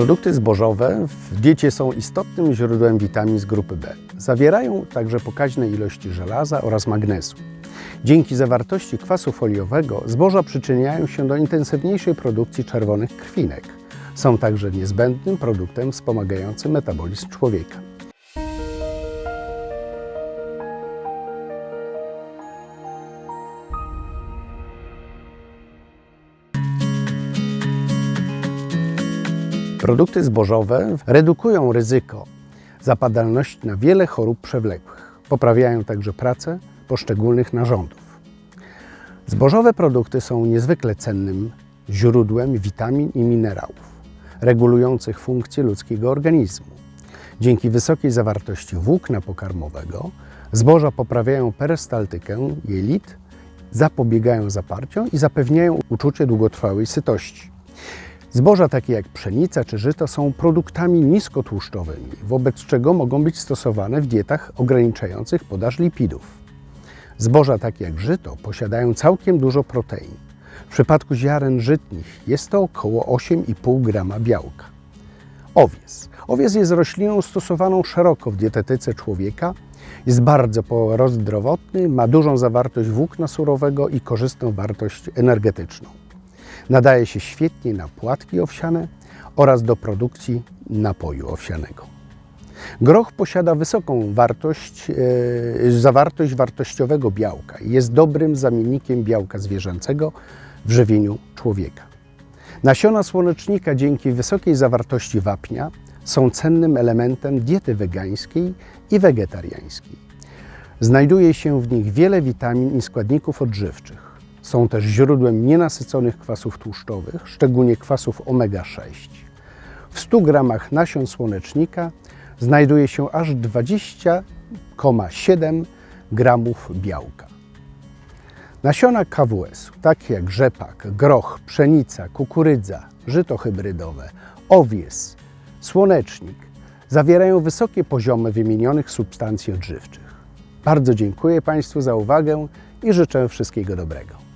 Produkty zbożowe w diecie są istotnym źródłem witamin z grupy B. Zawierają także pokaźne ilości żelaza oraz magnezu. Dzięki zawartości kwasu foliowego zboża przyczyniają się do intensywniejszej produkcji czerwonych krwinek. Są także niezbędnym produktem wspomagającym metabolizm człowieka. Produkty zbożowe redukują ryzyko zapadalności na wiele chorób przewlekłych. Poprawiają także pracę poszczególnych narządów. Zbożowe produkty są niezwykle cennym źródłem witamin i minerałów, regulujących funkcje ludzkiego organizmu. Dzięki wysokiej zawartości włókna pokarmowego zboża poprawiają perystaltykę jelit, zapobiegają zaparciom i zapewniają uczucie długotrwałej sytości. Zboża takie jak pszenica czy żyto są produktami niskotłuszczowymi, wobec czego mogą być stosowane w dietach ograniczających podaż lipidów. Zboża takie jak żyto posiadają całkiem dużo protein. W przypadku ziaren żytnich jest to około 8,5 grama białka. Owies. Owies jest rośliną stosowaną szeroko w dietetyce człowieka. Jest bardzo prozdrowotny, ma dużą zawartość włókna surowego i korzystną wartość energetyczną. Nadaje się świetnie na płatki owsiane oraz do produkcji napoju owsianego. Groch posiada wysoką wartość, e, zawartość wartościowego białka i jest dobrym zamiennikiem białka zwierzęcego w żywieniu człowieka. Nasiona słonecznika dzięki wysokiej zawartości wapnia są cennym elementem diety wegańskiej i wegetariańskiej. Znajduje się w nich wiele witamin i składników odżywczych. Są też źródłem nienasyconych kwasów tłuszczowych, szczególnie kwasów omega-6. W 100 gramach nasion słonecznika znajduje się aż 20,7 gramów białka. Nasiona KWS, takie jak rzepak, groch, pszenica, kukurydza, żyto hybrydowe, owies, słonecznik, zawierają wysokie poziomy wymienionych substancji odżywczych. Bardzo dziękuję Państwu za uwagę i życzę wszystkiego dobrego.